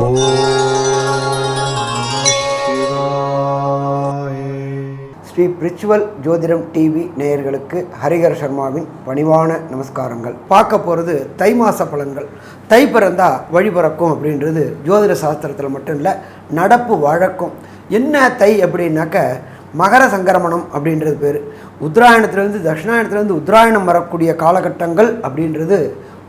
ஸ்ரீ பிரிச்சுவல் ஜோதிடம் டிவி நேயர்களுக்கு ஹரிகர் சர்மாவின் பணிவான நமஸ்காரங்கள். பார்க்க போகிறது தை மாச பலன்கள். தை பிறந்தா வழி பிறக்கும் அப்படின்றது ஜோதிட சாஸ்திரத்தில் மட்டும் இல்லை நடப்பு வழக்கம். என்ன தை அப்படின்னாக்க மகர சங்கரமணம் அப்படின்றது பேர். உத்தராயணத்துலேருந்து தட்சிணாயணத்துலேருந்து உத்தராயணம் வரக்கூடிய காலகட்டங்கள் அப்படின்றது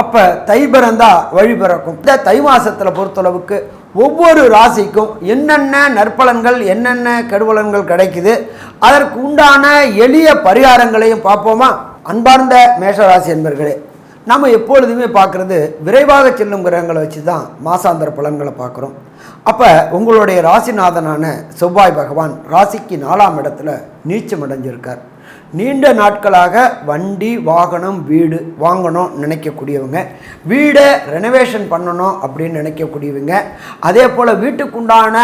அப்போ தை பிறந்தா வழி பிறக்கும். இந்த தை மாசத்தில் பொறுத்தளவுக்கு ஒவ்வொரு ராசிக்கும் என்னென்ன நற்பலன்கள் என்னென்ன கெடுவலன்கள் கிடைக்குது அதற்கு உண்டான எளிய பரிகாரங்களையும் பார்ப்போமா? அன்பார்ந்த மேஷராசி என்பர்களே நம்ம எப்பொழுதுமே பார்க்குறது விரைவாக செல்லும் கிரகங்களை வச்சு தான் மாசாந்திர பலன்களை பார்க்குறோம். அப்போ உங்களுடைய ராசிநாதனான செவ்வாய் பகவான் ராசிக்கு நாலாம் இடத்துல நீச்சம் அடைஞ்சிருக்கார். நீண்ட நாட்களாக வண்டி வாகனம் வீடு வாங்கணும் நினைக்கக்கூடியவங்க. வீடை ரெனோவேஷன் பண்ணணும் அப்படின்னு நினைக்கக்கூடியவங்க. அதே போல் வீட்டுக்குண்டான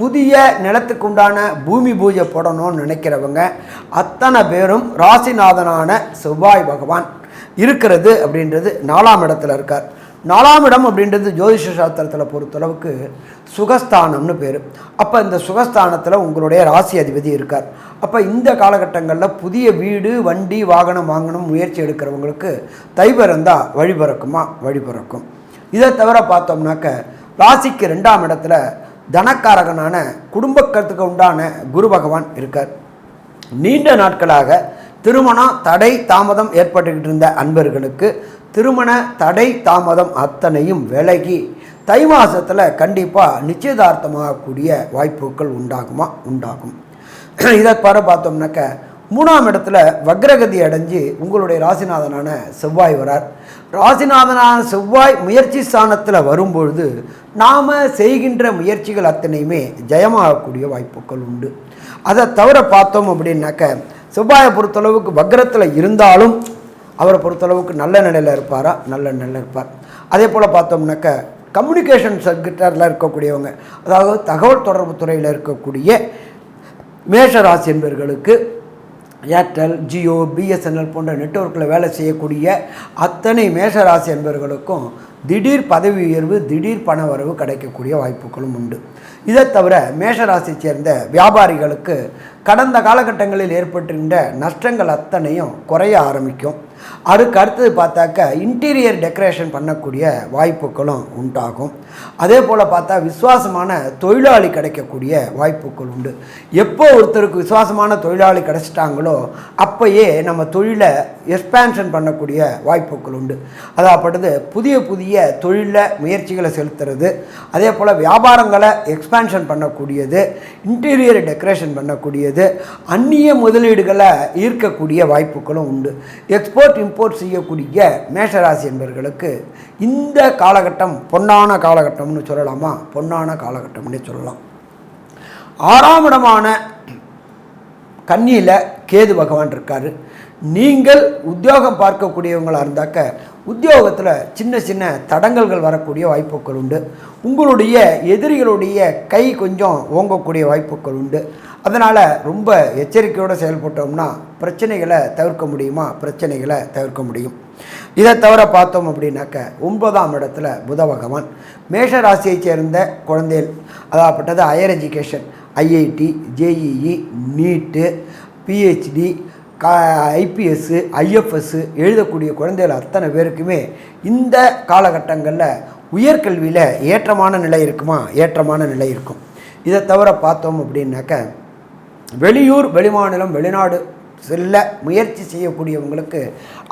புதிய நிலத்துக்குண்டான பூமி பூஜை போடணும்னு நினைக்கிறவங்க அத்தனை பேரும் ராசிநாதனான செவ்வாய் பகவான் இருக்கிறது அப்படின்றது நாலாம் இடத்துல இருக்கார். நாலாம் இடம் அப்படின்றது ஜோதிஷ சாஸ்திரத்தில் பொறுத்தளவுக்கு சுகஸ்தானம்னு பேர். அப்போ இந்த சுகஸ்தானத்தில் உங்களுடைய ராசி அதிபதி இருக்கார். அப்போ இந்த காலகட்டங்களில் புதிய வீடு வண்டி வாகனம் வாங்கணும் முயற்சி எடுக்கிறவங்களுக்கு தை பிறந்தால் வழிபிறக்குமா வழிபிறக்கும் இதை தவிர பார்த்தோம்னாக்க ராசிக்கு ரெண்டாம் இடத்துல தனக்காரகனான குடும்பக்கத்துக்கு உண்டான குரு பகவான் இருக்கார். நீண்ட நாட்களாக திருமணம் தடை தாமதம் ஏற்பட்டுக்கிட்டு இருந்த அன்பர்களுக்கு திருமண தடை தாமதம் அத்தனையும் விலகி தை மாதத்தில் கண்டிப்பாக நிச்சயதார்த்தமாகக்கூடிய வாய்ப்புகள் உண்டாகுமா? உண்டாகும். இதை பார்த்தோம்னாக்க மூணாம் இடத்துல வக்ரகதி அடைஞ்சு உங்களுடைய ராசிநாதனான செவ்வாய் வரார். ராசிநாதனான செவ்வாய் முயற்சி ஸ்தானத்தில் வரும்பொழுது நாம் செய்கின்ற முயற்சிகள் அத்தனையுமே ஜெயமாகக்கூடிய வாய்ப்புகள் உண்டு. அதை தவிர பார்த்தோம் அப்படின்னாக்க செவ்வாயை பொறுத்தளவுக்கு வக்ரத்தில் இருந்தாலும் அவரை பொறுத்தளவுக்கு நல்ல நிலையில் இருப்பாரா? நல்ல நிலையில் இருப்பார். அதே போல் பார்த்தோம்னாக்க கம்யூனிகேஷன் செக்டரில் இருக்கக்கூடியவங்க அதாவது தகவல் தொடர்பு துறையில் இருக்கக்கூடிய மேஷராசி என்பவர்களுக்கு ஏர்டெல் ஜியோ பிஎஸ்என்எல் போன்ற நெட்ஒர்க்கில் வேலை செய்யக்கூடிய அத்தனை மேஷராசி என்பவர்களுக்கும் திடீர் பதவி உயர்வு திடீர் பண வரவு கிடைக்கக்கூடிய வாய்ப்புகளும் உண்டு. இதை தவிர மேஷராசி சேர்ந்த வியாபாரிகளுக்கு கடந்த காலகட்டங்களில் ஏற்பட்டிருந்த நஷ்டங்கள் அத்தனையும் குறைய ஆரம்பிக்கும். அதுக்கு அடுத்தது பார்த்தாக்க இன்டீரியர் டெக்கரேஷன் பண்ணக்கூடிய வாய்ப்புகளும் உண்டாகும். அதே போல் பார்த்தா விசுவாசமான தொழிலாளி கிடைக்கக்கூடிய வாய்ப்புகள் உண்டு. எப்போ ஒருத்தருக்கு விசுவாசமான தொழிலாளி கிடைச்சிட்டாங்களோ அப்போயே நம்ம தொழிலை எக்ஸ்பேன்ஷன் பண்ணக்கூடிய வாய்ப்புகள் உண்டு. அதாகப்பட்டது புதிய புதிய தொழிலில் முயற்சிகளை செலுத்துறது அதே போல் வியாபாரங்களை எக்ஸ்பேன்ஷன் பண்ணக்கூடியது இன்டீரியர் டெக்கரேஷன் பண்ணக்கூடியது அந்நிய முதலீடுகளை ஈர்க்கக்கூடிய வாய்ப்புகளும் உண்டு. எக்ஸ்போர்ட் இம்போர்ட் செய்யக்கூடிய மேஷராசி என்பவர்களுக்கு இந்த காலகட்டம் பொன்னான காலகட்டம்னு சொல்லலாமா? பொன்னான காலகட்டம்னு சொல்லலாம். ஆறாம் இடமான கன்னியில் கேது பகவான் இருக்கார். நீங்கள் உத்தியோகம் பார்க்கக்கூடியவங்களாக இருந்தாக்க உத்தியோகத்தில் சின்ன சின்ன தடங்கல்கள் வரக்கூடிய வாய்ப்புகள் உண்டு. உங்களுடைய எதிரிகளுடைய கை கொஞ்சம் ஓங்கக்கூடிய வாய்ப்புகள் உண்டு. அதனால் ரொம்ப எச்சரிக்கையோடு செயல்பட்டோம்னா பிரச்சனைகளை தவிர்க்க முடியுமா? பிரச்சனைகளை தவிர்க்க முடியும். இதை தவிர பார்த்தோம் அப்படின்னாக்க ஒன்பதாம் இடத்துல புத பகவான். மேஷ ராசியைச் சேர்ந்த குழந்தைகள் அதாகப்பட்டது higher education IIT JEE NEET PhD கா ஐபிஎஸ்ஸு ஐஎஃப்எஸ்ஸு எழுதக்கூடிய குழந்தைகள் அத்தனை பேருக்குமே இந்த காலகட்டங்களில் உயர்கல்வியில் ஏற்றமான நிலை இருக்குமா? ஏற்றமான நிலை இருக்கும். இதை தவிர பார்த்தோம் அப்படின்னாக்க வெளியூர் வெளிமாநிலம் வெளிநாடு செல்ல முயற்சி செய்யக்கூடியவங்களுக்கு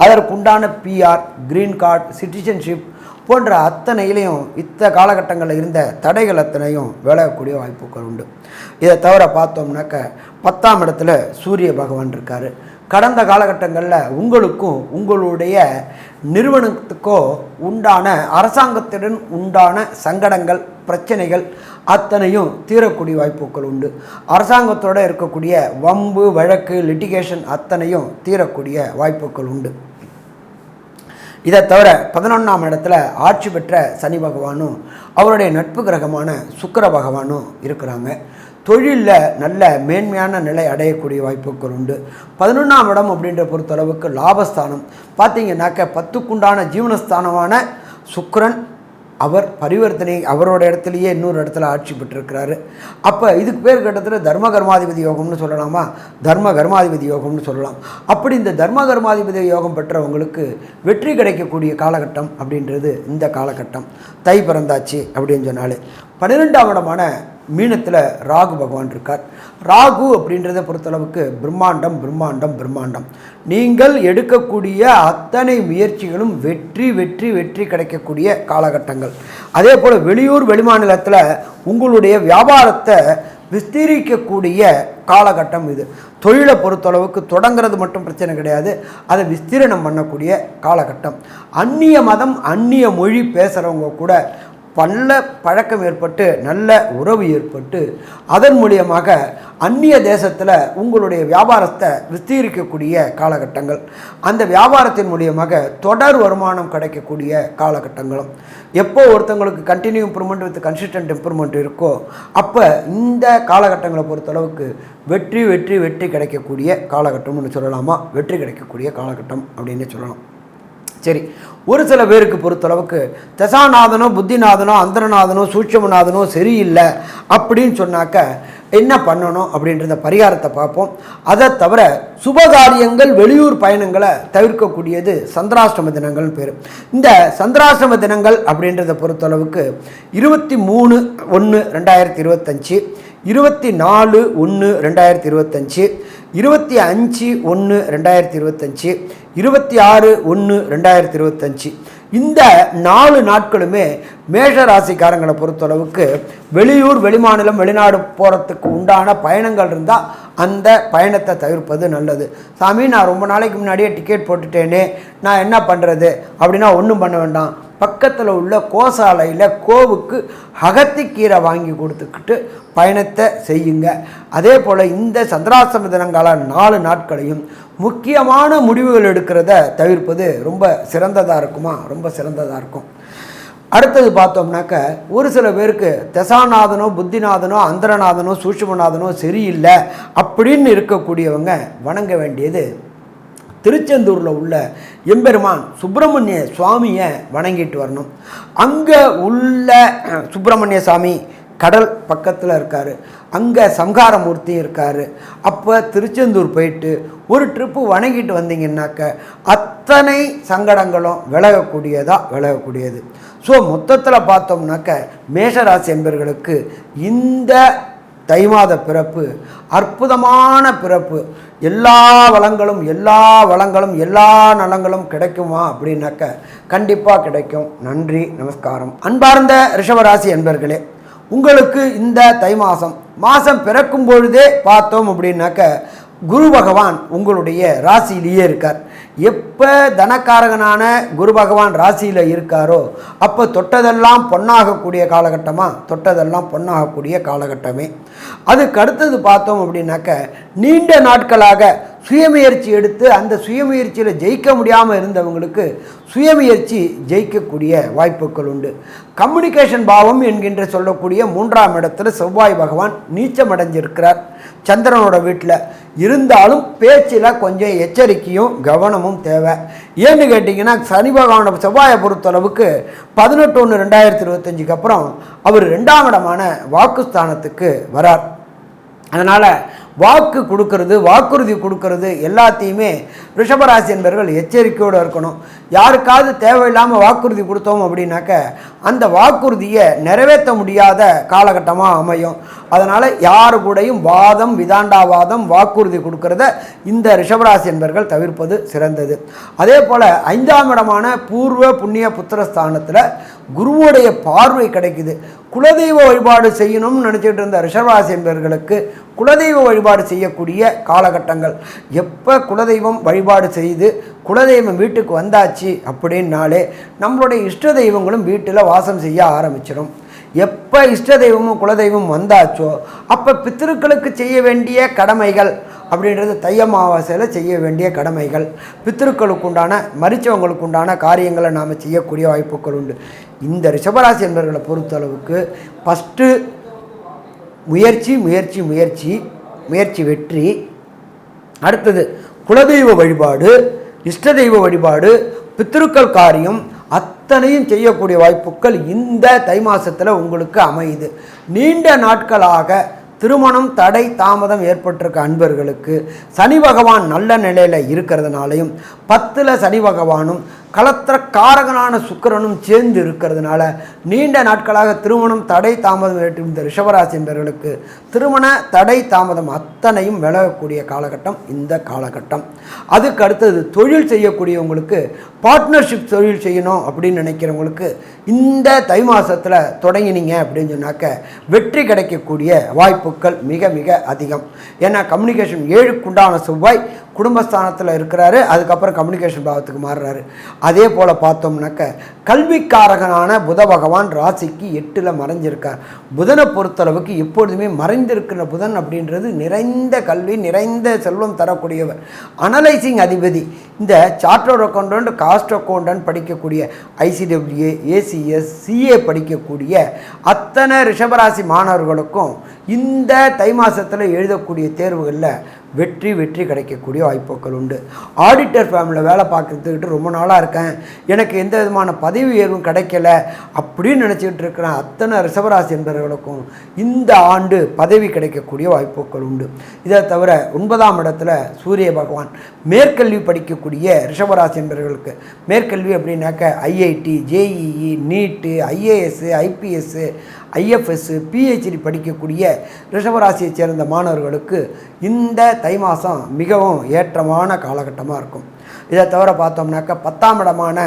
அதற்குண்டான பிஆர் க்ரீன் கார்டு சிட்டிசன்ஷிப் போன்ற அத்தனையிலையும் இத்த காலகட்டங்களில் இருந்த தடைகள் அத்தனையும் விலகக்கூடிய வாய்ப்புகள் உண்டு. இதை தவிர பார்த்தோம்னாக்க பத்தாம் இடத்துல சூரிய பகவான் இருக்கார். கடந்த காலகட்டங்களில் உங்களுக்கும் உங்களுடைய நிறுவனத்துக்கோ உண்டான அரசாங்கத்துடன் உண்டான சங்கடங்கள் பிரச்சனைகள் அத்தனையும் தீரக்கூடிய வாய்ப்புகள் உண்டு. அரசாங்கத்தோடு இருக்கக்கூடிய வம்பு வழக்கு லிட்டிகேஷன் அத்தனையும் தீரக்கூடிய வாய்ப்புகள் உண்டு. இதை தவிர பதினொன்றாம் இடத்துல ஆட்சி பெற்ற சனி பகவானும் அவருடைய நட்பு கிரகமான சுக்கர பகவானும் இருக்கிறாங்க. தொழிலில் நல்ல மேன்மையான நிலை அடையக்கூடிய வாய்ப்புகள் உண்டு. பதினொன்றாம் இடம் அப்படின்ற பொறுத்தளவுக்கு லாபஸ்தானம். பார்த்தீங்கன்னாக்க பத்துக்குண்டான ஜீவனஸ்தானமான சுக்கரன் அவர் பரிவர்த்தனை அவரோட இடத்துலையே இன்னொரு இடத்துல ஆட்சி பெற்றிருக்கிறாரு. அப்போ இதுக்கு பேர் கிட்டத்தட்ட தர்ம கர்மாதிபதி யோகம்னு சொல்லலாமா? தர்ம கர்மாதிபதி யோகம்னு சொல்லலாம். அப்படி இந்த தர்ம கர்மாதிபதி யோகம் பெற்றவங்களுக்கு வெற்றி கிடைக்கக்கூடிய காலகட்டம் அப்படின்றது இந்த காலகட்டம். தை பிறந்தாச்சு அப்படின்னு சொன்னாலே. பன்னிரெண்டாம் இடமான மீனத்தில் ராகு பகவான் இருக்கார். ராகு அப்படின்றத பொறுத்தளவுக்கு பிரம்மாண்டம் பிரம்மாண்டம் பிரம்மாண்டம். நீங்கள் எடுக்கக்கூடிய அத்தனை முயற்சிகளும் வெற்றி வெற்றி வெற்றி கிடைக்கக்கூடிய காலகட்டங்கள். அதே போல் வெளியூர் வெளிமாநிலத்தில் உங்களுடைய வியாபாரத்தை விஸ்தீரிக்கக்கூடிய காலகட்டம் இது. தொழிலை பொறுத்தளவுக்கு தொடங்கிறது மட்டும் பிரச்சனை கிடையாது. அதை விஸ்தீரணம் பண்ணக்கூடிய காலகட்டம். அந்நிய மதம் அந்நிய மொழி பேசுகிறவங்க கூட பல்ல பழக்கம் ஏற்பட்டு நல்ல உறவு ஏற்பட்டு அதன் மூலியமாக அந்நிய தேசத்தில் உங்களுடைய வியாபாரத்தை விஸ்தீரிக்கக்கூடிய காலகட்டங்கள். அந்த வியாபாரத்தின் மூலியமாக தொடர் வருமானம் கிடைக்கக்கூடிய காலகட்டங்களும். எப்போ ஒருத்தங்களுக்கு continue improvement with consistent improvement இருக்கோ அப்போ இந்த காலகட்டங்களை பொறுத்தளவுக்கு வெற்றி வெற்றி வெற்றி கிடைக்கக்கூடிய காலகட்டம்னு சொல்லலாமா? வெற்றி கிடைக்கக்கூடிய காலகட்டம் அப்படின்னு சொல்லலாம். சரி ஒரு சில பேருக்கு பொறுத்தளவுக்கு தசாநாதனோ புத்திநாதனோ அந்தரநாதனோ சூட்சமநாதனோ சரியில்லை அப்படின்னு சொன்னாக்க என்ன பண்ணணும் அப்படின்றத பரிகாரத்தை பார்ப்போம். அதை தவிர சுபகாரியங்கள் வெளியூர் பயணங்களை தவிர்க்கக்கூடியது சந்திராஷ்டம தினங்கள்னு பேர். இந்த சந்திராஷ்டம தினங்கள் அப்படின்றத பொறுத்தளவுக்கு இருபத்தி மூணு ஒன்று ரெண்டாயிரத்தி இருபத்தஞ்சி இருபத்தி நாலு ஒன்று ரெண்டாயிரத்தி இருபத்தஞ்சி இருபத்தி அஞ்சு ஒன்று ரெண்டாயிரத்தி இருபத்தஞ்சி இருபத்தி ஆறு ஒன்று ரெண்டாயிரத்தி இருபத்தஞ்சி. இந்த நாலு நாட்களுமே மேஷ ராசிக்காரங்களை பொறுத்தளவுக்கு வெளியூர் வெளிமாநிலம் வெளிநாடு போகிறதுக்கு உண்டான பயணங்கள் இருந்தால் அந்த பயணத்தை தவிர்ப்பது நல்லது. சாமி நான் ரொம்ப நாளைக்கு முன்னாடியே டிக்கெட் போட்டுட்டேனே நான் என்ன பண்ணுறது அப்படின்னா ஒன்றும் பண்ண வேண்டாம். பக்கத்தில் உள்ள கோசாலையில் கோவுக்கு அகத்திக்கீரை வாங்கி கொடுத்துக்கிட்டு பயணத்தை செய்யுங்க. அதே போல் இந்த சந்திராசிரம தினங்கால நாலு நாட்களையும் முக்கியமான முடிவுகள் எடுக்கிறத தவிர்ப்பது ரொம்ப சிறந்ததாக இருக்குமா? ரொம்ப சிறந்ததாக இருக்கும். அடுத்தது பார்த்தோம்னாக்க ஒரு சில பேருக்கு தசாநாதனோ புத்திநாதனோ அந்தரநாதனோ சூஷ்மநாதனோ சரியில்லை அப்படின்னு இருக்கக்கூடியவங்க வணங்க வேண்டியது திருச்செந்தூரில் உள்ள எம்பெருமான் சுப்பிரமணிய சுவாமியை வணங்கிட்டு வரணும். அங்கே உள்ள சுப்பிரமணிய சாமி கடல் பக்கத்தில் இருக்கார். அங்கே சம்ஹாரமூர்த்தி இருக்கார். அப்போ திருச்செந்தூர் போயிட்டு ஒரு ட்ரிப்பு வணங்கிட்டு வந்தீங்கன்னாக்க அத்தனை சங்கடங்களும் விலகக்கூடியதாக விலகக்கூடியது. ஸோ மொத்தத்தில் பார்த்தோம்னாக்க மேஷராசி என்பர்களுக்கு இந்த தை மாத பிறப்பு அற்புதமான பிறப்பு. எல்லா வளங்களும் எல்லா வளங்களும் எல்லா நலங்களும் கிடைக்குமா அப்படின்னாக்க கண்டிப்பாக கிடைக்கும். நன்றி நமஸ்காரம். அன்பார்ந்த ரிஷபராசி என்பர்களே உங்களுக்கு இந்த தை மாதம் மாதம் பிறக்கும் பொழுதே பார்த்தோம் அப்படின்னாக்க குரு பகவான் உங்களுடைய ராசியிலேயே இருக்கார். எப்போ தனக்காரகனான குரு பகவான் ராசியில் இருக்காரோ அப்போ தொட்டதெல்லாம் பொன்னாகக்கூடிய காலகட்டமாக தொட்டதெல்லாம் பொன்னாகக்கூடிய காலகட்டமே. அதுக்கு அடுத்தது பார்த்தோம் அப்படின்னாக்க நீண்ட நாட்களாக சுயமுயற்சி எடுத்து அந்த சுயமுயற்சியில் ஜெயிக்க முடியாமல் இருந்தவங்களுக்கு சுயமுயற்சி ஜெயிக்கக்கூடிய வாய்ப்புகள் உண்டு. கம்யூனிகேஷன் பாவம் என்கின்ற சொல்லக்கூடிய மூன்றாம் இடத்துல செவ்வாய் பகவான் நீச்சமடைஞ்சிருக்கிறார். சந்திரனோட வீட்டில் இருந்தாலும் பேச்சில் கொஞ்சம் எச்சரிக்கையும் கவனமும் தேவை. ஏன்னு கேட்டிங்கன்னா சனி பகவானோட செவ்வாயை பொறுத்தளவுக்கு பதினெட்டு ஒன்று ரெண்டாயிரத்தி இருபத்தஞ்சுக்கு அப்புறம் அவர் ரெண்டாம் இடமான வாக்குஸ்தானத்துக்கு வரார். அதனால் வாக்கு கொடுக்கறது வாக்குறுதி கொடுக்கறது எல்லாத்தையுமே ரிஷபராசி என்பவர்கள் எச்சரிக்கையோடு இருக்கணும். யாருக்காவது தேவையில்லாமல் வாக்குறுதி கொடுத்தோம் அப்படின்னாக்க அந்த வாக்குறுதியை நிறைவேற்ற முடியாத காலகட்டமாக அமையும். அதனால் யாரு கூடயும் வாதம் விதாண்டாவாதம் வாக்குறுதி கொடுக்கறத இந்த ரிஷபராசி என்பர்கள் தவிர்ப்பது சிறந்தது. அதே போல் ஐந்தாம் இடமான பூர்வ புண்ணிய புத்திரஸ்தானத்தில் குருவுடைய பார்வை கிடைக்குது. குலதெய்வ வழிபாடு செய்யணும்னு நினச்சிட்டு இருந்த ரிஷபராசி என்பவர்களுக்கு குலதெய்வ வழிபாடு செய்யக்கூடிய காலகட்டங்கள். எப்போ குலதெய்வம் வழிபாடு செய்து குலதெய்வம் வீட்டுக்கு வந்தாச்சு அப்படின்னாலே நம்மளுடைய இஷ்ட தெய்வங்களும் வீட்டில் வாசம் செய்ய ஆரம்பிச்சிடும் எப்போ இஷ்ட தெய்வமும் குலதெய்வம் வந்தாச்சோ அப்போ பித்திருக்களுக்கு செய்ய வேண்டிய கடமைகள் அப்படின்றது தை அமாவாசையில் செய்ய வேண்டிய கடமைகள். பித்திருக்களுக்கு உண்டான மறித்தவங்களுக்கு உண்டான காரியங்களை நாம் செய்யக்கூடிய வாய்ப்புகள் உண்டு. இந்த ரிஷபராசி என்பவர்களை பொறுத்தளவுக்கு ஃபஸ்ட்டு முயற்சி முயற்சி முயற்சி முயற்சி வெற்றி. அடுத்தது குலதெய்வ வழிபாடு இஷ்ட தெய்வ வழிபாடு பித்திருக்கள் காரியம் அத்தனையும் செய்யக்கூடிய வாய்ப்புகள் இந்த தை மாதத்தில் உங்களுக்கு அமையுது. நீண்ட நாட்களாக திருமணம் தடை தாமதம் ஏற்பட்டிருக்க அன்பர்களுக்கு சனி பகவான் நல்ல நிலையில் இருக்கிறதுனாலையும் பத்தில் சனி பகவானும் கலத்திர காரகனான சுக்கிரனும் சேர்ந்து இருக்கிறதுனால நீண்ட நாட்களாக திருமணம் தடை தாமதம் ஏற்றிருந்த இந்த ரிஷபராசி என்பவர்களுக்கு திருமண தடை தாமதம் அத்தனையும் விலகக்கூடிய காலகட்டம் இந்த காலகட்டம். அதுக்கு அடுத்தது தொழில் செய்யக்கூடியவங்களுக்கு பார்ட்னர்ஷிப் தொழில் செய்யணும் அப்படின்னு நினைக்கிறவங்களுக்கு இந்த தை மாதத்தில் தொடங்கினீங்க அப்படின்னு சொன்னாக்க வெற்றி கிடைக்கக்கூடிய வாய்ப்புகள் மிக மிக அதிகம். ஏன்னா கம்யூனிகேஷன் ஏழுக்குண்டான செவ்வாய் குடும்பஸ்தானத்தில் இருக்கிறாரு அதுக்கப்புறம் கம்யூனிகேஷன் பாவத்துக்கு மாறுறாரு. அதே போல் பார்த்தோம்னாக்க கல்விக்காரகனான புத பகவான் ராசிக்கு எட்டில் மறைஞ்சிருக்கார். புதனை பொறுத்தளவுக்கு எப்பொழுதுமே மறைந்திருக்கிற புதன் அப்படின்றது நிறைந்த கல்வி நிறைந்த செல்வம் தரக்கூடியவர். அனலைசிங் அதிபதி இந்த சார்ட்டர்ட் அக்கௌண்டன்ட் காஸ்ட் அக்கௌண்டன்ட் படிக்கக்கூடிய ஐசிடபிள்யூஏ ஏசிஎஸ் சிஏ படிக்கக்கூடிய அத்தனை ரிஷபராசி மாணவர்களுக்கும் இந்த தை மாதத்தில் எழுதக்கூடிய தேர்வுகளில் வெற்றி வெற்றி கிடைக்கக்கூடிய வாய்ப்புகள் உண்டு. ஆடிட்டர் ஃபேமிலியில் வேலை பார்க்குறதுக்கிட்டு ரொம்ப நாளாக இருக்கேன். எனக்கு எந்த விதமான பதவி உயர்வும் கிடைக்கல அப்படின்னு நினச்சிக்கிட்டு இருக்கிற அத்தனை ரிஷபராசி என்பவர்களுக்கும் இந்த ஆண்டு பதவி கிடைக்கக்கூடிய வாய்ப்புகள் உண்டு. இதை தவிர ஒன்பதாம் இடத்துல சூரிய பகவான் மேற்கல்வி படிக்கக்கூடிய ரிஷபராசி என்பவர்களுக்கு மேற்கல்வி அப்படின்னாக்க IIT JEE NEET IAS IPS IFS PhD படிக்கக்கூடிய ரிஷபராசியைச் சேர்ந்த மாணவர்களுக்கு இந்த தை மாதம் மிகவும் ஏற்றமான காலகட்டமாக இருக்கும். இதை தவிர பார்த்தோம்னாக்க பத்தாம் இடமான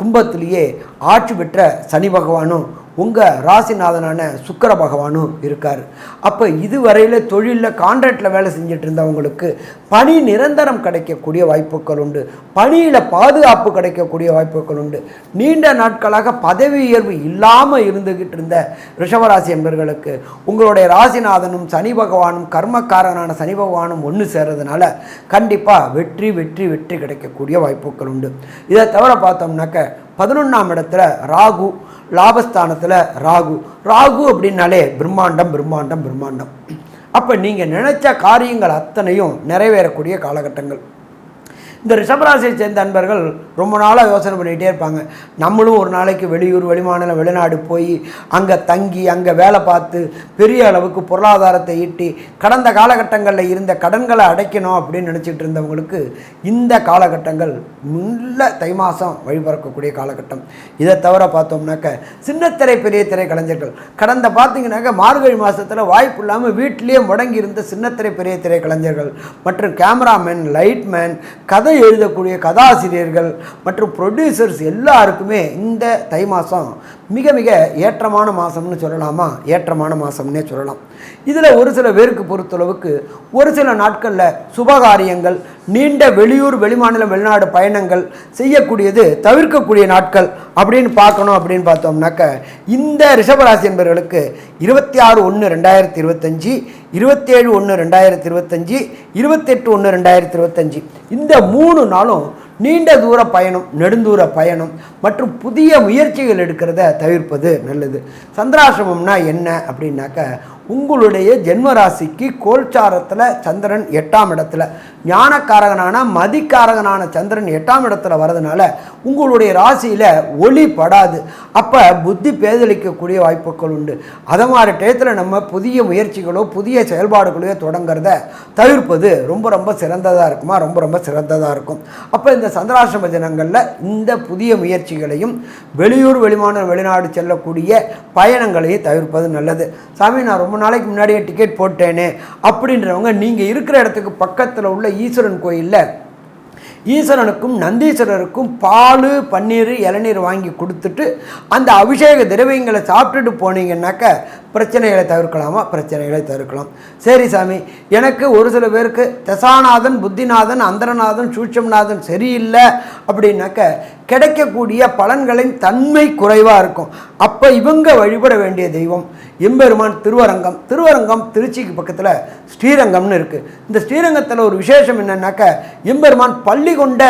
கும்பத்திலேயே ஆட்சி பெற்ற சனி பகவானும் உங்கள் ராசிநாதனான சுக்கர பகவானும் இருக்கார். அப்போ இதுவரையில் தொழிலில் கான்ட்ராக்டில் வேலை செஞ்சுட்டு இருந்தவங்களுக்கு பணி நிரந்தரம் கிடைக்கக்கூடிய வாய்ப்புகள் உண்டு. பணியில் பாதுகாப்பு கிடைக்கக்கூடிய வாய்ப்புகள் உண்டு. நீண்ட நாட்களாக பதவி உயர்வு இல்லாமல் இருந்துக்கிட்டு இருந்த ரிஷபராசி என்பவர்களுக்கு உங்களுடைய ராசிநாதனும் சனி பகவானும் கர்மக்காரனான சனி பகவானும் ஒன்று சேர்றதுனால கண்டிப்பாக வெற்றி வெற்றி வெற்றி கிடைக்கக்கூடிய வாய்ப்புகள் உண்டு. இதை தவிர பார்த்தோம்னாக்க பதினொன்றாம் இடத்துல ராகு லாபஸ்தானத்தில் ராகு. ராகு அப்படின்னாலே பிரம்மாண்டம் பிரம்மாண்டம் பிரம்மாண்டம். அப்போ நீங்கள் நினச்ச காரியங்கள் அத்தனையும் நிறைவேறக்கூடிய காலகட்டங்கள். இந்த ரிஷபராசியை சேர்ந்த அன்பர்கள் ரொம்ப நாளாக யோசனை பண்ணிகிட்டே இருப்பாங்க. நம்மளும் ஒரு நாளைக்கு வெளியூர் வெளிமாநிலம் வெளிநாடு போய் அங்கே தங்கி அங்கே வேலை பார்த்து பெரிய அளவுக்கு பொருளாதாரத்தை ஈட்டி கடந்த காலகட்டங்களில் இருந்த கடன்களை அடைக்கணும் அப்படின்னு நினச்சிட்டு இருந்தவங்களுக்கு இந்த காலகட்டங்கள் நல்ல தை மாதம் வழிபறக்கக்கூடிய காலகட்டம். இதை தவிர பார்த்தோம்னாக்க சின்னத்திரை பெரிய திரை கலைஞர்கள். கடந்த பார்த்தீங்கன்னாக்க மார்கழி மாதத்தில் வாய்ப்பு இல்லாமல் வீட்டிலேயே முடங்கி இருந்த சின்னத்திரை பெரிய திரை கலைஞர்கள். மற்றும் கேமராமேன் லைட்மேன் கதை எழுதக்கூடிய கதாசிரியர்கள் மற்றும் ப்ரொடியூசர்ஸ் எல்லாருக்குமே இந்த தை மாதம் மிக மிக ஏற்றமான மாதம்னு சொல்லலாமா? ஏற்றமான மாதம்னே சொல்லலாம். இதில் ஒரு சில பேருக்கு பொறுத்தளவுக்கு ஒரு சில நாட்களில் சுபகாரியங்கள் நீண்ட வெளியூர் வெளிமாநிலம் வெளிநாடு பயணங்கள் செய்யக்கூடியது தவிர்க்கக்கூடிய நாட்கள் அப்படின்னு பார்க்கணும் அப்படின்னு பார்த்தோம்னாக்க இந்த ரிஷபராசி என்பவர்களுக்கு இருபத்தி ஆறு ஒன்று ரெண்டாயிரத்தி இருபத்தஞ்சி இருபத்தேழு ஒன்று ரெண்டாயிரத்தி இருபத்தஞ்சி இருபத்தெட்டு ஒன்று ரெண்டாயிரத்தி இருபத்தஞ்சி. இந்த மூணு நாளும் நீண்ட தூர பயணம் நெடுந்தூர பயணம் மற்றும் புதிய முயற்சிகள் எடுக்கிறத தவிர்ப்பது நல்லது. சந்திராசிரமம்னா என்ன அப்படின்னாக்க உங்களுடைய ஜென்மராசிக்கு கோல்சாரத்தில் சந்திரன் எட்டாம் இடத்துல. ஞானக்காரகனான மதிக்காரகனான சந்திரன் எட்டாம் இடத்துல வரதுனால உங்களுடைய ராசியில் ஒளி படாது. அப்போ புத்தி பேதளிக்கக்கூடிய வாய்ப்புகள் உண்டு. அதை மாதிரி டயத்தில் நம்ம புதிய முயற்சிகளோ புதிய செயல்பாடுகளையோ தொடங்குறத தவிர்ப்பது ரொம்ப ரொம்ப சிறந்ததாக இருக்குமா? ரொம்ப ரொம்ப சிறந்ததாக இருக்கும். அப்போ இந்த சந்திராசிரம தினங்களில் இந்த புதிய முயற்சிகளையும் வெளியூர் வெளிமான வெளிநாடு செல்லக்கூடிய பயணங்களையும் தவிர்ப்பது நல்லது. சாமி நான் ரொம்ப நாளைக்கு முன்னாடியே டிக்கெட் போட்டேனே அப்படின்றவங்க நீங்கள் இருக்கிற இடத்துக்கு பக்கத்தில் உள்ள ஈஸ்வரன் கோயிலில் ஈஸ்வரனுக்கும் நந்தீஸ்வரருக்கும் பால் பன்னீர் இளநீர் வாங்கி கொடுத்துட்டு அந்த அபிஷேக திரவியங்களை சாப்பிட்டுட்டு போனீங்கன்னாக்க பிரச்சனைகளை தவிர்க்கலாமா? பிரச்சனைகளை தவிர்க்கலாம். சரி சாமி எனக்கு ஒரு சில பேருக்கு தசாநாதன் புத்திநாதன் அந்தரநாதன் சூட்சம்நாதன் சரியில்லை அப்படின்னாக்க கிடைக்கக்கூடிய பலன்களின் தன்மை குறைவாக இருக்கும். அப்போ இவங்க வழிபட வேண்டிய தெய்வம் எம்பெருமான் திருவரங்கம். திருவரங்கம் திருச்சிக்கு பக்கத்தில் ஸ்ரீரங்கம்னு இருக்குது இந்த ஸ்ரீரங்கத்தில் ஒரு விசேஷம் என்னன்னாக்க எம்பெருமான் பள்ளி கொண்ட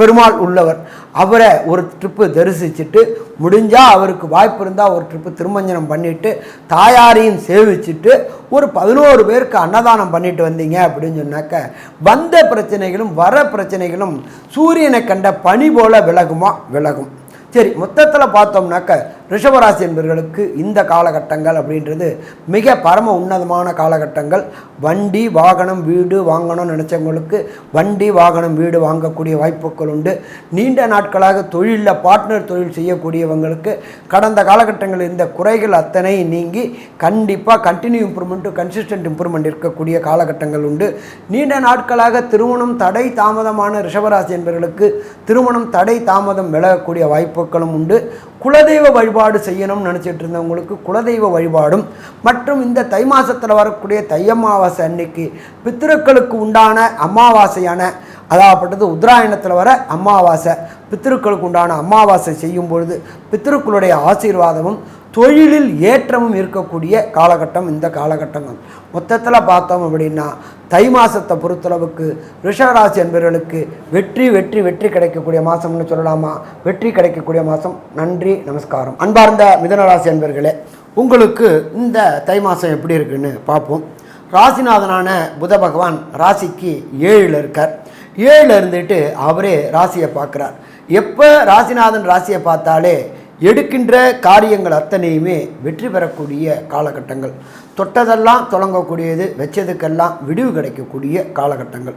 பெருமாள் உள்ளவர். அவரை ஒரு ட்ரிப்பு தரிசிச்சுட்டு முடிஞ்சால் அவருக்கு வாய்ப்பு இருந்தால் ஒரு ட்ரிப்பு திருமஞ்சனம் பண்ணிவிட்டு தாயாரையும் சேவிச்சுட்டு ஒரு பதினோரு பேருக்கு அன்னதானம் பண்ணிட்டு வந்தீங்க அப்படின்னு சொன்னாக்க வந்த பிரச்சனைகளும் வர பிரச்சனைகளும் சூரியனை கண்ட பனி போல விலகுமா? விலகும். சரி மொத்தத்தில் பார்த்தோம்னாக்க ரிஷபராசி என்பவர்களுக்கு இந்த காலகட்டங்கள் அப்படின்றது மிக பரம உன்னதமான காலகட்டங்கள். வண்டி வாகனம் வீடு வாங்கணும்னு நினச்சவங்களுக்கு வண்டி வாகனம் வீடு வாங்கக்கூடிய வாய்ப்புகள் உண்டு. நீண்ட நாட்களாக தொழிலில் பார்ட்னர் தொழில் செய்யக்கூடியவங்களுக்கு கடந்த காலகட்டங்களில் இருந்த குறைகள் அத்தனை நீங்கி கண்டிப்பாக கண்டினியூ இம்ப்ரூவ்மெண்ட்டு கன்சிஸ்டன்ட் இம்ப்ரூவ்மெண்ட் இருக்கக்கூடிய காலகட்டங்கள் உண்டு. நீண்ட நாட்களாக திருமணம் தடை தாமதமான ரிஷபராசி என்பவர்களுக்கு திருமணம் தடை தாமதம் விலகக்கூடிய வாய்ப்புகளும் உண்டு. குலதெய்வ வழிபாடு செய்யணும்னு நினச்சிட்டு இருந்தவங்களுக்கு குலதெய்வ வழிபாடும் மற்றும் இந்த தை மாதத்தில் வரக்கூடிய தை அமாவாசை அன்னைக்கு பித்திருக்களுக்கு உண்டான அமாவாசையான அதாகப்பட்டது உத்தராயணத்தில் வர அமாவாசை பித்திருக்களுக்கு உண்டான அமாவாசை செய்யும் பொழுது பித்திருக்களுடைய ஆசீர்வாதமும் தொழிலில் ஏற்றமும் இருக்கக்கூடிய காலகட்டம் இந்த காலகட்டங்கள் மொத்தத்தில் பார்த்தோம் அப்படின்னா தை மாதத்தை பொறுத்தளவுக்கு ரிஷபராசி என்பவர்களுக்கு வெற்றி வெற்றி வெற்றி கிடைக்கக்கூடிய மாதம்னு சொல்லலாமா? வெற்றி கிடைக்கக்கூடிய மாதம் நன்றி நமஸ்காரம். அன்பார்ந்த மிதனராசி என்பர்களே உங்களுக்கு இந்த தை மாதம் எப்படி இருக்குன்னு பார்ப்போம். ராசிநாதனான புத பகவான் ராசிக்கு ஏழில் இருக்கார். ஏழில் இருந்துட்டு அவரே ராசியை பார்க்குறார். எப்போ ராசிநாதன் ராசியை பார்த்தாலே எடுக்கின்ற காரியங்கள் அத்தனையுமே வெற்றி பெறக்கூடிய காலகட்டங்கள். தொட்டதெல்லாம் தொடங்கக்கூடியது வச்சதுக்கெல்லாம் விடிவு கிடைக்கக்கூடிய காலகட்டங்கள்.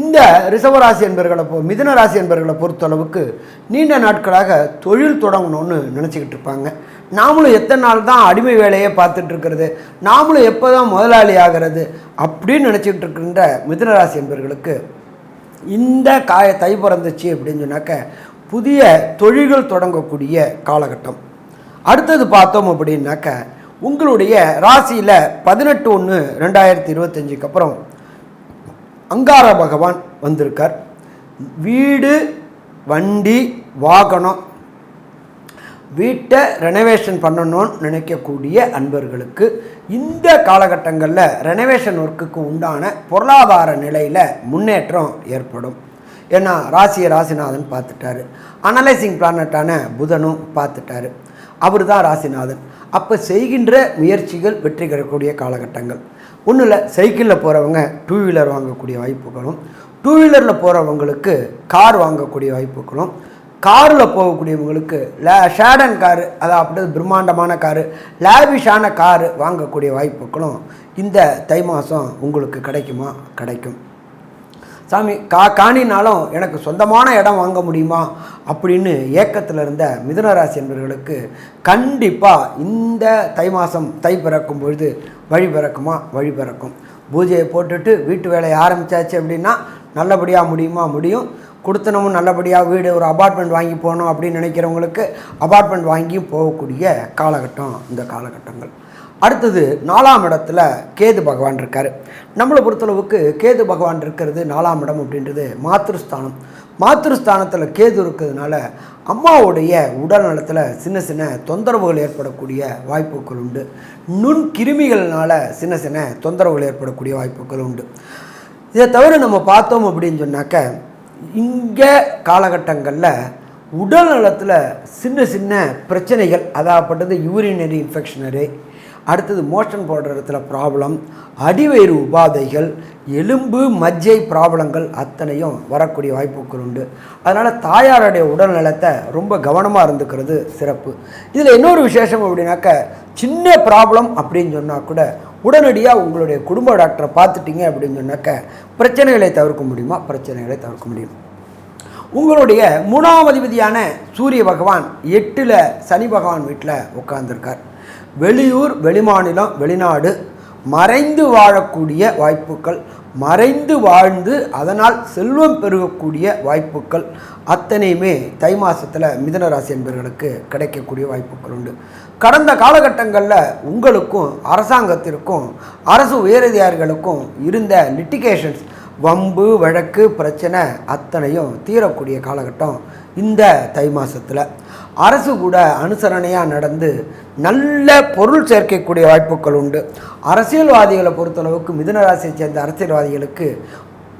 இந்த ரிசவராசி என்பர்களை போ மிதன ராசி என்பர்களை பொறுத்தளவுக்கு நீண்ட நாட்களாக தொழில் தொடங்கணும்னு நினச்சிக்கிட்டு இருப்பாங்க. நாமளும் எத்தனை நாள் தான் அடிமை வேலையை பார்த்துட்டு இருக்கிறது நாமளும் எப்போ தான் முதலாளி ஆகிறது அப்படின்னு நினச்சிக்கிட்டு இருக்கின்ற மிதனராசி என்பர்களுக்கு இந்த காய தை பிறந்துச்சு அப்படின்னு சொன்னாக்க புதிய தொழில்கள் தொடங்கக்கூடிய காலகட்டம். அடுத்தது பார்த்தோம் அப்படின்னாக்க உங்களுடைய ராசியில் பதினெட்டு ஒன்று ரெண்டாயிரத்தி இருபத்தஞ்சுக்கு அப்புறம் அங்கார பகவான் வந்திருக்கார். வீடு வண்டி வாகனம் வீட்டை ரெனோவேஷன் பண்ணணும்னு நினைக்கக்கூடிய அன்பர்களுக்கு இந்த காலகட்டங்களில் ரெனோவேஷன் ஒர்க்குக்கு உண்டான பொருளாதார நிலையில் முன்னேற்றம் ஏற்படும். ஏன்னா ராசியை ராசிநாதன் பார்த்துட்டாரு. அனலைசிங் பிளானட்டான புதனும் பார்த்துட்டாரு. அவர் தான் ராசிநாதன். அப்போ செய்கின்ற முயற்சிகள் வெற்றி பெறக்கூடிய காலகட்டங்கள். ஒன்றும் இல்லை சைக்கிளில் போகிறவங்க டூ வீலர் வாங்கக்கூடிய வாய்ப்புகளும் டூ வீலரில் போகிறவங்களுக்கு கார் வாங்கக்கூடிய வாய்ப்புகளும் காரில் போகக்கூடியவங்களுக்கு லே ஷேடன் காரு அதாவது அப்படியே பிரம்மாண்டமான காரு லேவிஷான காரு வாங்கக்கூடிய வாய்ப்புகளும் இந்த தை மாதம் உங்களுக்கு கிடைக்குமா? கிடைக்கும். சாமி கா காணினாலும் எனக்கு சொந்தமான இடம் வாங்க முடியுமா? அப்படின்னு ஏக்கத்தில் இருந்த மிதுனராசி என்பவர்களுக்கு கண்டிப்பாக இந்த தை மாதம் தை பிறக்கும் பொழுது வழி பிறக்குமா? வழி பிறக்கும். பூஜையை போட்டுட்டு வீட்டு வேலையை ஆரம்பித்தாச்சு அப்படின்னா நல்லபடியாக முடியுமா? முடியும். கொடுத்தனமும் நல்லபடியாக வீடு ஒரு அபார்ட்மெண்ட் வாங்கி போகணும் அப்படின்னு நினைக்கிறவங்களுக்கு அபார்ட்மெண்ட் வாங்கியும் போகக்கூடிய காலகட்டம் இந்த காலகட்டங்கள். அடுத்தது நாலாம் இடத்துல கேது பகவான் இருக்கார். நம்மளை பொறுத்தளவுக்கு கேது பகவான் இருக்கிறது நாலாம் இடம் அப்படின்றது மாத்திருஸ்தானம். மாத்திருஸ்தானத்தில் கேது இருக்கிறதுனால அம்மாவுடைய உடல் நலத்தில் சின்ன சின்ன தொந்தரவுகள் ஏற்படக்கூடிய வாய்ப்புகள் உண்டு. நுண் கிருமிகள்னால சின்ன சின்ன தொந்தரவுகள் ஏற்படக்கூடிய வாய்ப்புகள் உண்டு. இதை தவிர நம்ம பார்த்தோம் அப்படின்னு சொன்னாக்க இங்கே காலகட்டங்களில் உடல் நலத்தில் சின்ன சின்ன பிரச்சனைகள் அதாகப்பட்டது யூரினரி இன்ஃபெக்ஷனரி அடுத்தது மோஷன் போடுற இடத்துல ப்ராப்ளம் அடிவயிறு உபாதைகள் எலும்பு மஜ்ஜை ப்ராப்ளங்கள் அத்தனையும் வரக்கூடிய வாய்ப்புகள் உண்டு. அதனால் தாயாருடைய உடல் நலத்தை ரொம்ப கவனமாக இருந்துக்கிறது சிறப்பு. இதில் இன்னொரு விசேஷம் அப்படின்னாக்க சின்ன ப்ராப்ளம் அப்படின்னு சொன்னால் கூட உடனடியாக உங்களுடைய குடும்ப டாக்டரை பார்த்துட்டீங்க அப்படின்னு சொன்னாக்க பிரச்சனைகளை தவிர்க்க முடியுமா? பிரச்சனைகளை தவிர்க்க முடியும். உங்களுடைய மூணாம் அதிபதியான சூரிய பகவான் எட்டில் சனி பகவான் வீட்டில் உட்காந்துருக்கார் வெளியூர் வெளிமாநிலம் வெளிநாடு மறைந்து வாழக்கூடிய வாய்ப்புகள் மறைந்து வாழ்ந்து அதனால் செல்வம் பெருகக்கூடிய வாய்ப்புகள் அத்தனையுமே தை மாதத்தில் மிதன ராசி என்பவர்களுக்கு கிடைக்கக்கூடிய வாய்ப்புகள் உண்டு. கடந்த காலகட்டங்களில் உங்களுக்கும் அரசாங்கத்திற்கும் அரசு உயரதிகாரிகளுக்கும் இருந்த லிட்டிகேஷன்ஸ் வம்பு வழக்கு பிரச்சனை அத்தனையும் தீரக்கூடிய காலகட்டம் இந்த தை மாதத்தில் அரசு கூட அனுசரணையாக நடந்து நல்ல பொருள் சேர்க்கக்கூடிய வாய்ப்புகள் உண்டு. அரசியல்வாதிகளை பொறுத்தளவுக்கு மிதுனராசியை சேர்ந்த அரசியல்வாதிகளுக்கு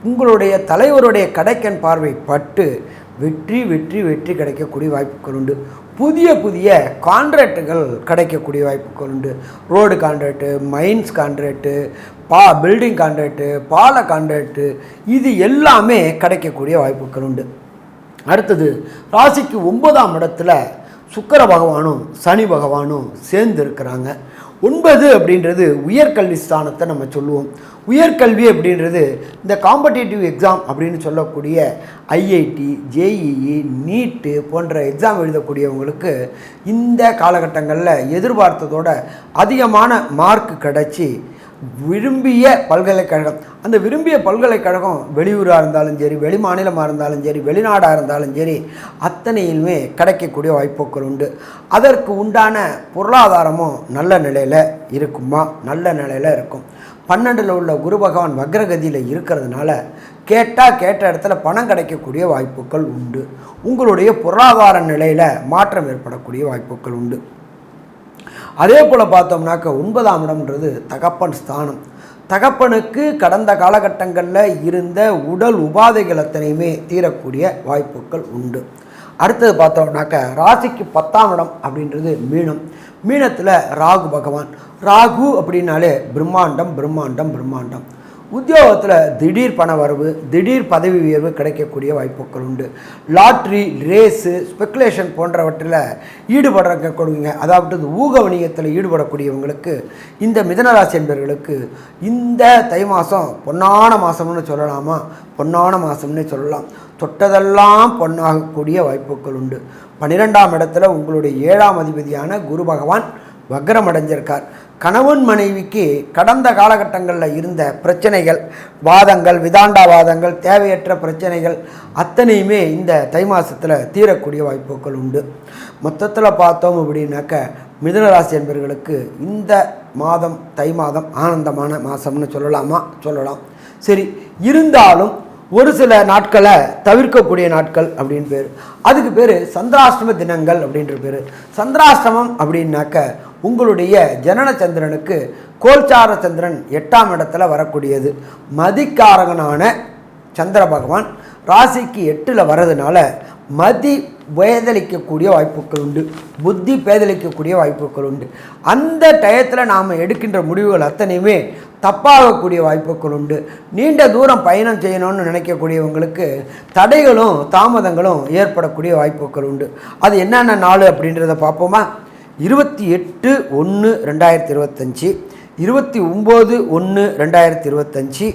உங்களுடைய தலைவருடைய கடைக்கன் பார்வை பட்டு வெற்றி வெற்றி வெற்றி கிடைக்கக்கூடிய வாய்ப்புகள் உண்டு. புதிய புதிய கான்ட்ராக்டுகள் கிடைக்கக்கூடிய வாய்ப்புகள் உண்டு. ரோடு கான்ட்ராக்டு மைன்ஸ் கான்ட்ராக்டு பா பில்டிங் கான்ட்ராக்டு பால கான்ட்ராக்டு இது எல்லாமே கிடைக்கக்கூடிய வாய்ப்புகள் உண்டு. அடுத்தது ராசிக்கு ஒன்பதாம் இடத்துல சுக்கர பகவானும் சனி பகவானும் சேர்ந்து இருக்கிறாங்க. ஒன்பது அப்படின்றது உயர்கல்வி ஸ்தானத்தை நம்ம சொல்லுவோம். உயர்கல்வி அப்படின்றது இந்த காம்படேட்டிவ் எக்ஸாம் அப்படின்னு சொல்லக்கூடிய ஐஐடி ஜேஇஇ நீட்டு போன்ற எக்ஸாம் எழுதக்கூடியவங்களுக்கு இந்த காலகட்டங்களில் எதிர்பார்த்ததோட அதிகமான மார்க் கிடச்சி விரும்பிய பல்கலைக்கழகம். அந்த விரும்பிய பல்கலைக்கழகம் வெளியூராக இருந்தாலும் சரி வெளி மாநிலமாக இருந்தாலும் சரி வெளிநாடாக இருந்தாலும் சரி அத்தனையிலுமே கிடைக்கக்கூடிய வாய்ப்புகள் உண்டு. அதற்கு உண்டான பொருளாதாரமும் நல்ல நிலையில் இருக்குமா? நல்ல நிலையில் இருக்கும். பன்னெண்டில் உள்ள குரு பகவான் வக்ரகதியில் இருக்கிறதுனால கேட்டால் கேட்ட இடத்துல பணம் கிடைக்கக்கூடிய வாய்ப்புகள் உண்டு. உங்களுடைய பொருளாதார நிலையில் மாற்றம் ஏற்படக்கூடிய வாய்ப்புகள் உண்டு. அதே போல் பார்த்தோம்னாக்க ஒன்பதாம் இடம்ன்றது தகப்பன் ஸ்தானம். தகப்பனுக்கு கடந்த காலகட்டங்களில் இருந்த உடல் உபாதைகள் அத்தனையுமே தீரக்கூடிய வாய்ப்புகள் உண்டு. அடுத்தது பார்த்தோம்னாக்க ராசிக்கு பத்தாம் இடம் அப்படின்றது மீனம். மீனத்தில் ராகு பகவான். ராகு அப்படின்னாலே பிரம்மாண்டம் பிரம்மாண்டம் பிரம்மாண்டம். உத்தியோகத்தில் திடீர் பண வரவு திடீர் பதவி உயர்வு கிடைக்கக்கூடிய வாய்ப்புகள் உண்டு. லாட்ரி ரேஸு ஸ்பெக்குலேஷன் போன்றவற்றில் ஈடுபடுறக்கூடிய அதாவது ஊக வணிகத்தில் ஈடுபடக்கூடியவங்களுக்கு இந்த மிதனராசி என்பவர்களுக்கு இந்த தை மாதம் பொன்னான மாதம்னு சொல்லலாமா? பொன்னான மாதம்னு சொல்லலாம். தொட்டதெல்லாம் பொன்னாகக்கூடிய வாய்ப்புகள் உண்டு. பன்னிரெண்டாம் இடத்துல உங்களுடைய ஏழாம் அதிபதியான குரு பகவான் வக்ரம் அடைஞ்சிருக்கார். கணவன் மனைவிக்கு கடந்த காலகட்டங்களில் இருந்த பிரச்சனைகள் வாதங்கள் விதாண்டா வாதங்கள் தேவையற்ற பிரச்சனைகள் அத்தனையுமே இந்த தை மாதத்தில் தீரக்கூடிய வாய்ப்புகள் உண்டு. மொத்தத்தில் பார்த்தோம் அப்படின்னாக்க மிதுனராசி என்பவர்களுக்கு இந்த மாதம் தை மாதம் ஆனந்தமான மாதம்னு சொல்லலாமா? சொல்லலாம். சரி இருந்தாலும் ஒரு சில நாட்களை தவிர்க்கக்கூடிய நாட்கள் அப்படின்னு பேர். அதுக்கு பேர் சந்திராஷ்டம தினங்கள் அப்படின்ற பேர். சந்திராஷ்டமம் அப்படின்னாக்க உங்களுடைய ஜனன சந்திரனுக்கு கோல்சார சந்திரன் எட்டாம் இடத்துல வரக்கூடியது. மதிக்காரகனான சந்திர பகவான் ராசிக்கு எட்டில் வர்றதுனால மதி பேதலிக்கக்கூடிய வாய்ப்புகள் உண்டு. புத்தி பேதலிக்கக்கூடிய வாய்ப்புகள் உண்டு. அந்த டயத்தில் நாம் எடுக்கின்ற முடிவுகள் அத்தனையுமே தப்பாகக்கூடிய வாய்ப்புகள் உண்டு. நீண்ட தூரம் பயணம் செய்யணும்னு நினைக்கக்கூடியவங்களுக்கு தடைகளும் தாமதங்களும் ஏற்படக்கூடிய வாய்ப்புகள் உண்டு. அது என்னென்ன நாள் அப்படின்றத பார்ப்போமா? இருபத்தி எட்டு ஒன்று ரெண்டாயிரத்தி இருபத்தஞ்சி இருபத்தி ஒம்பது ஒன்று ரெண்டாயிரத்தி இருபத்தஞ்சி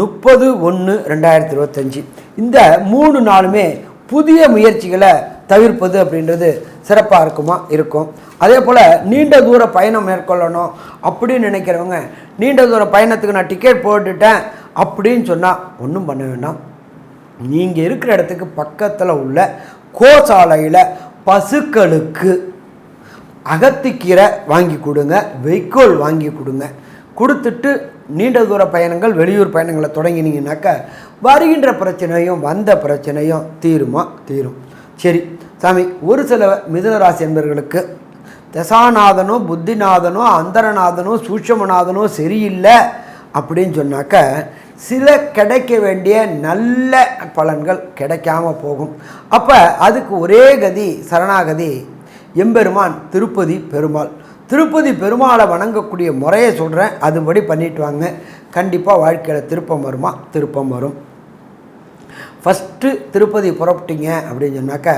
முப்பது ஒன்று ரெண்டாயிரத்தி இருபத்தஞ்சி. இந்த மூணு நாளுமே புதிய முயற்சிகளை தவிர்ப்பது அப்படின்றது சிறப்பாக இருக்குமா? இருக்கும். அதே போல் நீண்ட தூர பயணம் மேற்கொள்ளணும் அப்படின்னு நினைக்கிறவங்க நீண்ட தூர பயணத்துக்கு நான் டிக்கெட் போட்டுட்டேன் அப்படின்னு சொன்னால் ஒன்றும் பண்ண வேண்டாம். நீங்கள் இருக்கிற இடத்துக்கு பக்கத்தில் உள்ள கோசாலையில் பசுக்களுக்கு அகத்திக்கீரை வாங்கி கொடுங்க வைக்கோல் வாங்கி கொடுங்க. கொடுத்துட்டு நீண்ட தூர பயணங்கள் வெளியூர் பயணங்களை தொடங்கினீங்கன்னாக்கா வருகின்ற பிரச்சனையும் வந்த பிரச்சனையும் தீருமா? தீரும். சரி சாமி ஒரு சில மிதுனராசி என்பவர்களுக்கு தசாநாதனோ புத்திநாதனோ அந்தரநாதனோ சூட்சமநாதனோ சரியில்லை அப்படின்னு சொன்னாக்க சில கிடைக்க வேண்டிய நல்ல பலன்கள் கிடைக்காம போகும். அப்போ அதுக்கு ஒரே கதி சரணாகதி எம்பெருமான் திருப்பதி பெருமாள். திருப்பதி பெருமாளை வணங்கக்கூடிய முறையை சொல்கிறேன் அதுபடி பண்ணிட்டு வாங்க. கண்டிப்பாக வாழ்க்கையில் திருப்பம் வருமா? திருப்பம் வரும். ஃபஸ்ட்டு திருப்பதி புறப்பட்டீங்க அப்படின்னு சொன்னாக்க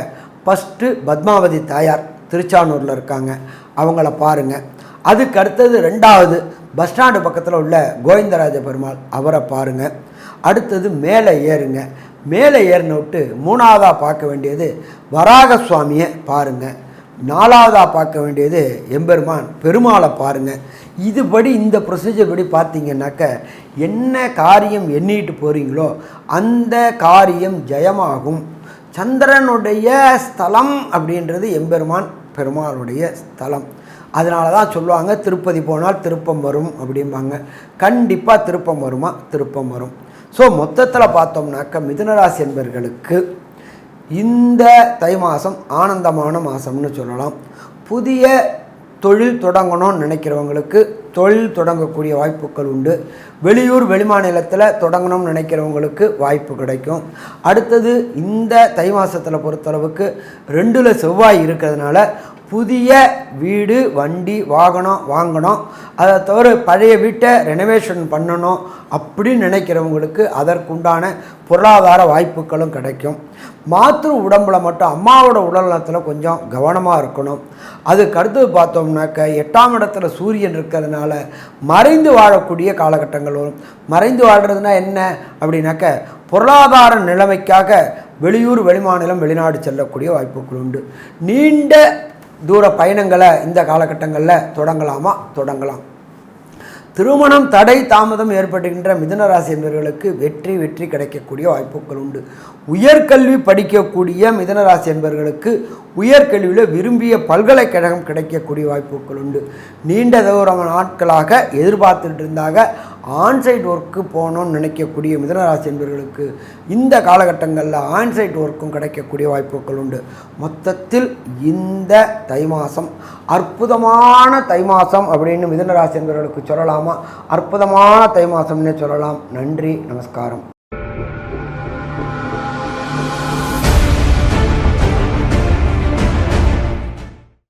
ஃபஸ்ட்டு பத்மாவதி தாயார் திருச்சானூரில் இருக்காங்க. அவங்கள பாருங்கள் அதுக்கு அடுத்தது ரெண்டாவது பஸ் ஸ்டாண்டு பக்கத்தில் உள்ள கோவிந்தராஜ பெருமாள் அவரை பாருங்கள் அடுத்தது மேலே ஏறுங்க. மேலே ஏறின விட்டு மூணாவதாக பார்க்க வேண்டியது வராக சுவாமியை பாருங்கள் நாலாவதாக பார்க்க வேண்டியது எம்பெருமான் பெருமாளை பாருங்கள் இதுபடி இந்த ப்ரொசீஜர் படி பார்த்தீங்கன்னாக்க என்ன காரியம் எண்ணிட்டு போகிறீங்களோ அந்த காரியம் ஜெயமாகும். சந்திரனுடைய ஸ்தலம் அப்படின்றது எம்பெருமான் பெருமாளுடைய ஸ்தலம். அதனால தான் சொல்லுவாங்க திருப்பதி போனால் திருப்பம் வரும் அப்படிம்பாங்க. கண்டிப்பாக திருப்பம் வருமா? திருப்பம் வரும். ஸோ மொத்தத்தில் பார்த்தோம்னாக்க மிதுனராசி என்பர்களுக்கு இந்த தை மாதம் ஆனந்தமான மாதம்னு சொல்லலாம். புதிய தொழில் தொடங்கணும்னு நினைக்கிறவங்களுக்கு தொழில் தொடங்கக்கூடிய வாய்ப்புகள் உண்டு. வெளியூர் வெளிமாநிலத்தில் தொடங்கணும்னு நினைக்கிறவங்களுக்கு வாய்ப்பு கிடைக்கும். அடுத்தது இந்த தை மாதத்தில் பொறுத்தளவுக்கு ரெண்டில் செவ்வாய் இருக்கிறதுனால புதிய வீடு வண்டி வாகனம் வாங்கணும். அதை தவிர பழைய வீட்டை ரெனோவேஷன் பண்ணணும் அப்படின்னு நினைக்கிறவங்களுக்கு அதற்குண்டான பொருளாதார வாய்ப்புகளும் கிடைக்கும். மாத்திரு உடம்புல மட்டும் அம்மாவோட உடல்நலத்தில் கொஞ்சம் கவனமாக இருக்கணும். அதுக்கு அடுத்தது பார்த்தோம்னாக்க எட்டாம் இடத்துல சூரியன் இருக்கிறதுனால மறைந்து வாழக்கூடிய காலகட்டங்கள் வரும். மறைந்து வாழ்கிறதுனா என்ன? அப்படின்னாக்க பொருளாதார நிலைமைக்காக வெளியூர் வெளிமாநிலம் வெளிநாடு செல்லக்கூடிய வாய்ப்புகள் உண்டு. நீண்ட தூர பயணங்களை இந்த காலகட்டங்களில் தொடங்கலாமா? தொடங்கலாம். திருமணம் தடை தாமதம் ஏற்படுகின்ற மிதுனராசி என்பவர்களுக்கு வெற்றி வெற்றி கிடைக்கக்கூடிய வாய்ப்புகள் உண்டு. உயர்கல்வி படிக்கக்கூடிய மிதனராசி என்பவர்களுக்கு உயர்கல்வியில் விரும்பிய பல்கலைக்கழகம் கிடைக்கக்கூடிய வாய்ப்புகள் உண்டு. நீண்ட தூரம் நாட்களாக எதிர்பார்த்துட்டு இருந்தாக ஆன்சைட் ஒர்க்கு போகணும்னு நினைக்கக்கூடிய மிதனராசி என்பவர்களுக்கு இந்த காலகட்டங்களில் ஆன்சைட் ஒர்க்கும் கிடைக்கக்கூடிய வாய்ப்புகள் உண்டு. மொத்தத்தில் இந்த தை மாதம் அற்புதமான தை மாதம் அப்படின்னு மிதனராசி என்பவர்களுக்கு சொல்லலாமா? அற்புதமான தை மாதம்னே சொல்லலாம். நன்றி நமஸ்காரம்.